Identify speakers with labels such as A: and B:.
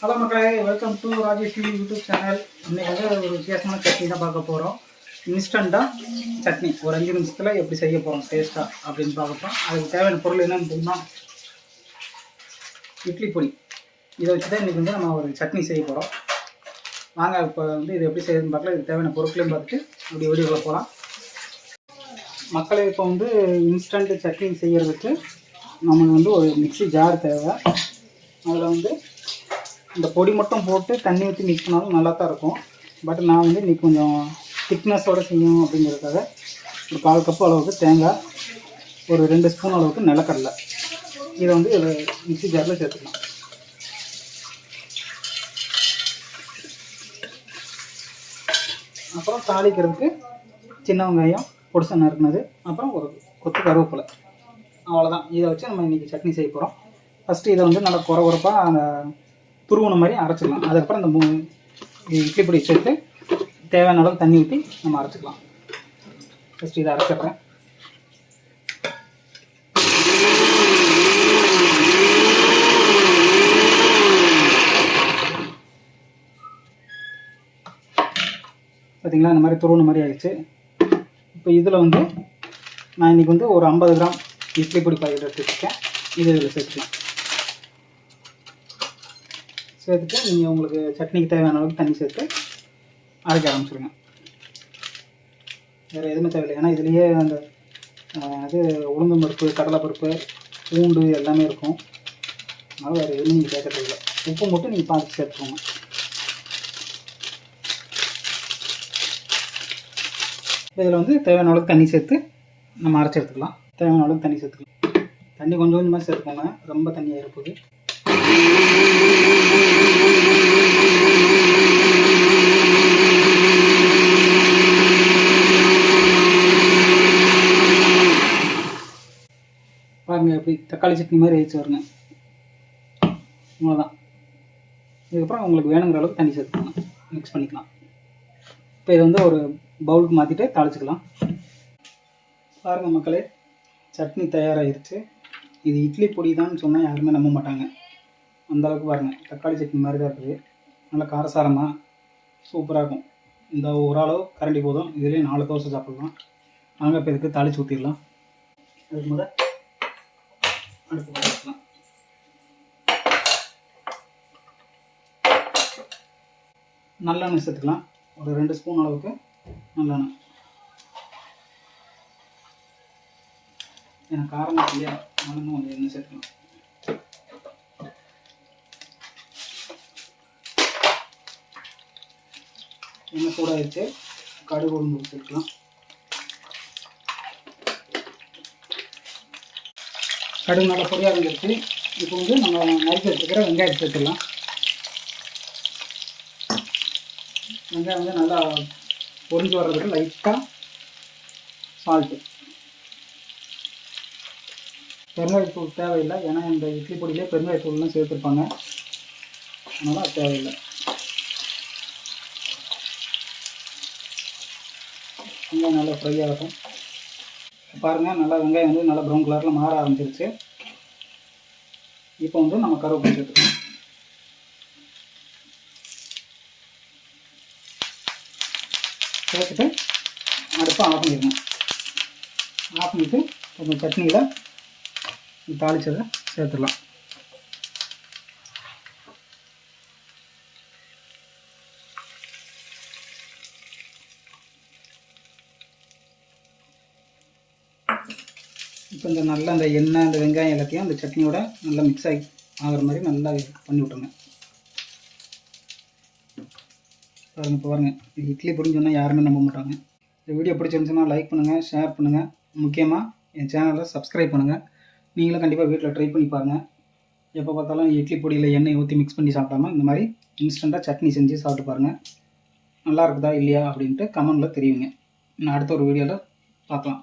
A: Hello மக்களே welcome to Rajesh TV YouTube channel இன்றைக்கி வந்து ஒரு வித்தியாசமான சட்னி தான் பார்க்க போகிறோம் இன்ஸ்டண்ட்டாக சட்னி. ஒரு அஞ்சு நிமிஷத்தில் எப்படி செய்ய போகிறோம் டேஸ்ட்டாக அப்படின்னு பார்க்கப்போம் அதுக்கு தேவையான பொருள் என்னன்னு தெரியுமா இட்லி பொடி. இதை வச்சு தான் இன்றைக்கி வந்து நம்ம ஒரு சட்னி செய்ய போகிறோம் வாங்க இப்போ வந்து இது எப்படி செய்யறதுன்னு பார்க்கலாம். இதுக்கு தேவையான பொருட்களையும் பார்த்துட்டு அப்படி வீடியோவில் போகலாம். மக்களே இப்போ வந்து இன்ஸ்டன்ட் சட்னி செய்கிறதுக்கு நமக்கு வந்து ஒரு மிக்ஸி ஜார் தேவை. அதில் வந்து இந்த பொடி மட்டும் போட்டு தண்ணி ஊற்றி மிக்ஸ் பண்ணாலும் நல்லா தான் இருக்கும். பட் நான் வந்து இன்னைக்கு கொஞ்சம் திக்னஸோடு செய்யணும் அப்படிங்கிறதுக்காக ஒரு கால் கப்பு அளவுக்கு தேங்காய் ஒரு ரெண்டு ஸ்பூன் அளவுக்கு நிலக்கடலை. இதை வந்து மிக்சி மிக்ஸி ஜாரில் சேர்த்துக்கலாம். அப்புறம் தாளிக்கிறதுக்கு சின்ன வெங்காயம் பொடிசை நறுக்குனது அப்புறம் ஒரு கொத்து கருவேப்பிலை. அவ்வளோதான் இதை வச்சு நம்ம இன்றைக்கி சட்னி செய்ய போகிறோம் ஃபஸ்ட்டு இதை வந்து நல்லா குறை குறப்பாக அந்த துருவன மாதிரி அரைச்சிக்கலாம் அதுக்கப்புறம் இந்த மூ இட்லி பொடி சேர்த்து தேவையான அளவு தண்ணி ஊற்றி நம்ம அரைச்சிக்கலாம். ஃபஸ்ட்டு இதை அரைச்சிடுறேன். பார்த்தீங்களா இந்த மாதிரி துருவன மாதிரி ஆகிடுச்சு இப்போ இதில் வந்து நான் இன்றைக்கி வந்து ஒரு ஐம்பது கிராம் இட்லி பொடி பாக்கெட் எடுத்து வச்சுருக்கேன். இது இதில் சேர்த்துக்கலாம். சேர்த்துட்டு நீங்கள் உங்களுக்கு சட்னிக்கு தேவையான அளவுக்கு தண்ணி சேர்த்து அரைக்க ஆரம்பிச்சிருங்க. வேறு எதுவுமே தேவையில்லை. ஏன்னா இதுலேயே அந்த ஆஹ், இது உளுந்தம் பருப்பு கடலைப்பருப்பு பூண்டு எல்லாமே இருக்கும். அதனால் வேறு எதுவும் நீங்கள் சேர்க்க தேவையில்லை. உப்பு மட்டும் நீங்கள் பார்த்து சேர்த்துக்கோங்க. இதில் வந்து தேவையான அளவுக்கு தண்ணி சேர்த்து நம்ம அரைச்சி எடுத்துக்கலாம். தேவையான அளவுக்கு தண்ணி சேர்த்துக்கலாம். தண்ணி கொஞ்சம் கொஞ்சமாக சேர்த்துக்கோங்க. ரொம்ப தண்ணி ஆயிருப்போகுது பாருங்க எப்படி தக்காளி சட்னி மாதிரி ஆயிடுச்சு வருங்க அவ்வளோதான் இதுக்கப்புறம் உங்களுக்கு வேணுங்கிற அளவுக்கு தண்ணி சேர்த்துக்கோங்க மிக்ஸ் பண்ணிக்கலாம். இப்போ இதை வந்து ஒரு பவுலுக்கு மாற்றிட்டு தாளிச்சுக்கலாம். பாருங்கள் மக்களே சட்னி தயாராகிருச்சு இது இட்லி பொடி தான் சொன்னால் யாருமே நம்ப மாட்டாங்க. அந்தளவுக்கு பாருங்கள் தக்காளி சட்னி மாதிரி தான் இருக்குது. நல்லா காரசாரமாக சூப்பராக இருக்கும். இந்த ஓரளவு கரண்டி போதும். இதுலேயே நாலு தோசை சாப்பிடலாம். நாங்கள் இப்போ இதுக்கு தாளிச்சு ஊற்றிடலாம் அதுக்கு முதல் அடுப்பு வச்சுக்கலாம் நல்லெண்ணெய் சேர்த்துக்கலாம். ஒரு ரெண்டு ஸ்பூன் அளவுக்கு நல்லெண்ணெய். எனக்கு காரணம் இல்லையா? அதனால கொஞ்சம் எண்ணெய் சேர்த்துக்கலாம். எண்ணெய் சூடாயிருச்சு கடுகு உளுந்து சேர்த்துக்கலாம். கடுகு நல்லா பொடியாக இருந்துருச்சு. இப்போ வந்து நம்ம நறுக்கி வச்சுக்கிற வெங்காயம் சேர்த்துக்கலாம் வெங்காயம் வந்து நல்லா பொரிஞ்சு வர்றதுக்கு லைட்டாக சால்ட்டு பெருங்காயத்தூள் தேவையில்லை. ஏன்னா இந்த இட்லி பொடியிலே பெருங்காயத்தூள்லாம் சேர்த்துருப்பாங்க. அதனால் அது தேவையில்லை. நல்லா ஃப்ரை ஆகும் பாருங்கள் நல்லா வெங்காயம் வந்து நல்லா ப்ரௌன் கலரில் மாற ஆரம்பிச்சிருச்சு. இப்போ வந்து நம்ம கருவேப்பிலை சேர்த்துக்கலாம் சேர்த்துட்டு அடுப்பை ஆஃப் பண்ணிடணும். ஆஃப் பண்ணிவிட்டு கொஞ்சம் சட்னியில் தாளிச்சதை சேர்த்துடலாம். இப்போ இந்த நல்லா அந்த எண்ணெய் அந்த வெங்காயம் எல்லாத்தையும் அந்த சட்னியோட நல்லா மிக்ஸ் ஆகி ஆகிற மாதிரி நல்லா பண்ணி விட்ருங்க பாருங்கள் இப்போ இது இட்லி பொடின்னு சொன்னால் யாருமே நம்ப மாட்டாங்க. இந்த வீடியோ பிடிச்சிருந்துச்சுன்னா லைக் பண்ணுங்கள் ஷேர் பண்ணுங்கள் முக்கியமாக என் சேனலை சப்ஸ்கிரைப் பண்ணுங்கள் நீங்களும் கண்டிப்பாக வீட்டில் ட்ரை பண்ணி பாருங்கள் எப்போ பார்த்தாலும் இட்லி பொடியில் எண்ணெய் ஊற்றி மிக்ஸ் பண்ணி சாப்பிடாம இந்த மாதிரி இன்ஸ்டண்ட்டாக சட்னி செஞ்சு சாப்பிட்டு பாருங்கள் நல்லா இருக்குதா இல்லையா அப்படின்ட்டு கமெண்டில் தெரியுங்க நான் அடுத்த ஒரு வீடியோவில் பார்க்கலாம்.